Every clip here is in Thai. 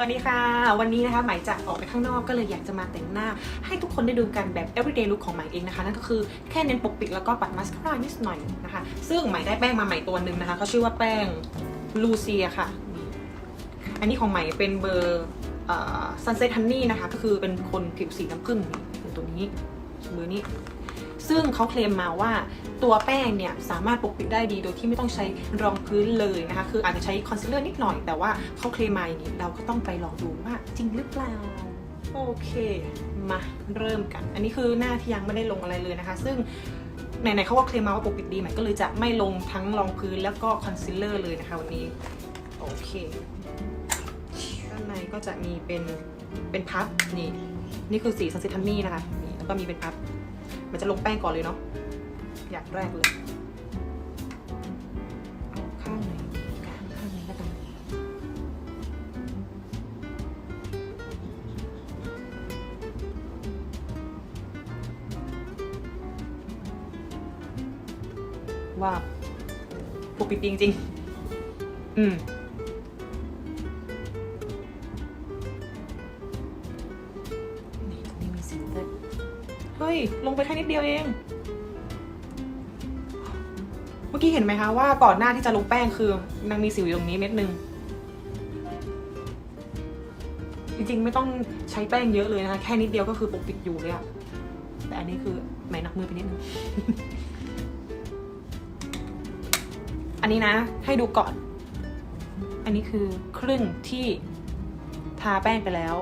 สวัสดีค่ะ วันนี้นะคะหมายจะออกไปข้างนอกก็เลยอยากจะมาแต่งหน้า ให้ทุกคนได้ดูกันแบบ everyday look ของหมายเองนะคะ นั่นก็คือแค่เน้นปกปิดแล้วก็ปัดมัสคาร่านิดหน่อยนะคะ ซึ่งหมายได้แป้งมาใหม่ตัวหนึ่งนะคะเขาชื่อว่าแป้งลูเซียค่ะ อันนี้ของหมายเป็นเบอร์ซันเซ็ตฮันนี่นะคะ ก็คือเป็นคนผิวสีน้ำผึ้งตัวนี้เบอร์นี้ ซึ่งเขาเคลมมาว่าตัวแป้งเนี่ยสามารถปกปิดได้ดีโดยที่ไม่ต้องใช้รองพื้นเลยนะคะ คืออาจจะใช้คอนซีลเลอร์นิดหน่อย แต่ว่าเขาเคลมมาอย่างนี้เราก็ต้องไปลองดูว่าจริงหรือเปล่าโอเค มาเริ่มกัน อันนี้คือหน้าที่ยังไม่ได้ลงอะไรเลยนะคะ ซึ่งไหนๆเขาก็เคลมมาว่าปกปิดดีใหม่ก็เลยจะไม่ลงทั้งรองพื้นแล้วก็คอนซีลเลอร์เลยนะคะวันนี้ โอเคด้านในก็จะมีเป็นเป็นพับนี่ นี่คือสีซันซิทันนี่นะคะนี่แล้วก็มีเป็นพับ มันจะลงแป้งก่อนเลยเนาะอย่างแรกเลยเอาข้างไหนดีกลางข้างนี้แล้วกันว่าปกปิดจริงๆอืม ลงไปแค่นิดเดียวเอง เมื่อกี้เห็นไหมคะว่าก่อนหน้าที่จะลงแป้งคือนางมีสิวอยู่ตรงนี้เม็ดหนึ่งจริงๆไม่ต้องใช้แป้งเยอะเลยนะคะ แค่นิดเดียวก็คือปกปิดอยู่เลยอะแต่อันนี้คือไหมหนักมือไปนิดนึง อันนี้นะ ให้ดูก่อน อันนี้คือครึ่งที่ทาแป้งไปแล้ว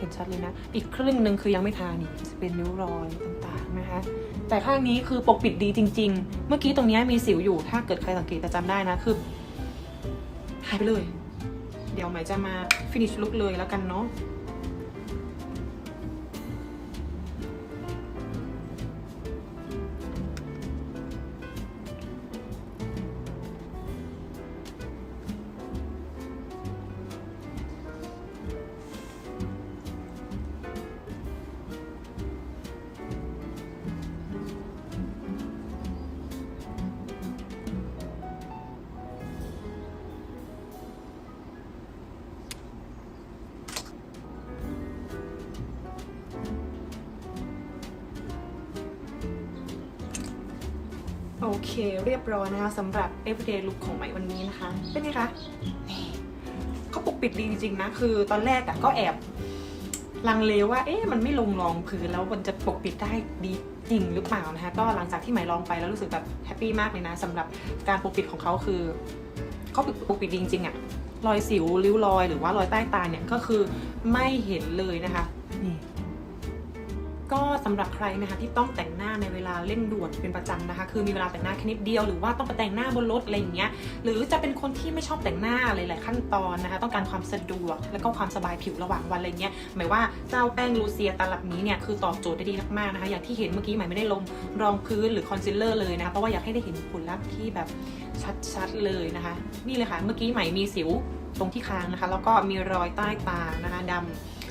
เห็นชัดเลยนะ อีกครึ่งหนึ่งคือยังไม่ทานี่จะเป็นริ้วรอยต่างๆนะคะ แต่ข้างนี้คือปกปิดดีจริง ๆ เมื่อกี้ตรงนี้มีสิวอยู่ถ้าเกิดใครสังเกตจะจำได้นะคือหายไปเลย เดี๋ยวหมายจะมาฟินิชลุกเลยแล้วกันเนาะ อเคเรียบร้อยนะคะสำหรับ everyday look ของใหม่วันนี้นะคะ เป็นไงคะนี่เขาปกปิดดีจริงๆนะ คือตอนแรกอะก็แอบลังเลว่า เอ๊ะมันไม่ลงรองพื้นแล้วมันจะปกปิดได้ดีจริงหรือเปล่านะคะก็หลังจากที่ใหม่ลองไปแล้วรู้สึกแบบแฮปปี้มากเลยนะสำหรับการปกปิดของเขาคือเขาปกปิดดีจริงๆอะรอยสิวริ้วรอยหรือว่ารอยใต้ตาเนี่ยก็คือไม่เห็นเลยนะคะนี่ ก็สำหรับใครนะคะที่ต้องแต่งหน้าในเวลาเร่งด่วนเป็นประจำนะคะ คือมีเวลาแต่งหน้าแค่นิดเดียวหรือว่าต้องไปแต่งหน้าบนรถอะไรอย่างเงี้ยหรือจะเป็นคนที่ไม่ชอบแต่งหน้าหลายๆขั้นตอนนะคะ ต้องการความสะดวกแล้วก็ความสบายผิวระหว่างวันอะไรเงี้ยหมายว่าเจ้าแป้งลูเซียตลับนี้เนี่ยคือตอบโจทย์ได้ดีมากๆนะคะ อย่างที่เห็นเมื่อกี้หมายไม่ได้ลงรองพื้นหรือคอนซีลเลอร์เลยนะคะเพราะว่าอยากให้ได้เห็นผลลัพธ์ที่แบบชัดๆเลยนะคะ นี่เลยค่ะเมื่อกี้ใหม่มีสิวตรงที่คางนะคะ แล้วก็มีรอยใต้ตานะคะดำ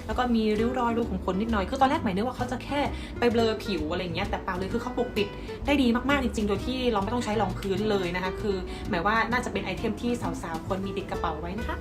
แล้วก็มีริ้วรอยรูขุมขนนิดหน่อย คือตอนแรกหมายนึกว่าเขาจะแค่ไปเบลอผิวอะไรเงี้ย แต่เปล่าเลยคือเขาปกปิดได้ดีมากๆจริงๆ โดยที่เราไม่ต้องใช้รองพื้นเลยนะคะ คือหมายว่าน่าจะเป็นไอเทมที่สาวๆควรมีติดกระเป๋าไว้นะคะ